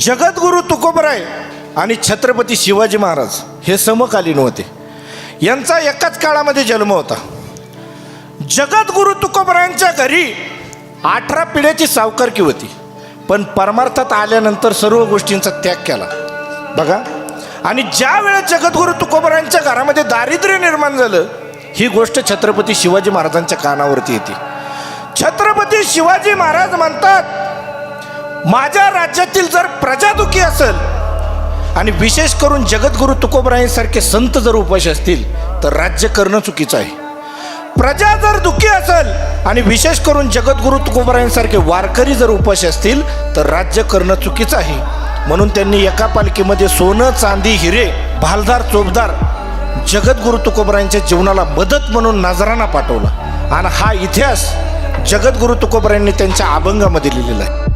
जगद्गुरु तुकोबराय आणि छत्रपती शिवाजी महाराज हे समकालीन होते. यांचा एकाच काळामध्ये जन्म होता. जगद्गुरु तुकोबरायांच्या घरी अठरा पिढ्याची सावकारकी होती. पण परमार्थात आल्यानंतर सर्व गोष्टींचा त्याग केला. बघा. आणि ज्या वेळेस जगद्गुरु तुकोबरायांच्या घरामध्ये दारिद्र्य निर्माण झालं ही गोष्ट छत्रपती शिवाजी महाराजांच्या कानावरती येते. छत्रपती शिवाजी महाराज म्हणतात माझ्या राज्यातील असेल. आणि विशेष करून जगद्गुरु तुकोबरायांसारखे संत जर उपाशी असतील तर राज्य करणं चुकीचं आहे. प्रजा जर दुःखी असेल आणि विशेष करून जगद्गुरु तुकोबरायांसारखे वारकरी जर उपाशी असतील तर राज्य करणं चुकीचं आहे. म्हणून त्यांनी एका पालखीमध्ये सोनं चांदी हिरे भालदार चोपदार जगद्गुरु तुकोबरायांच्या जीवनाला मदत म्हणून नजराना पाठवला. आणि हा इतिहास जगद्गुरु तुकोबरायांनी त्यांच्या अभंगामध्ये लिहिलेला आहे.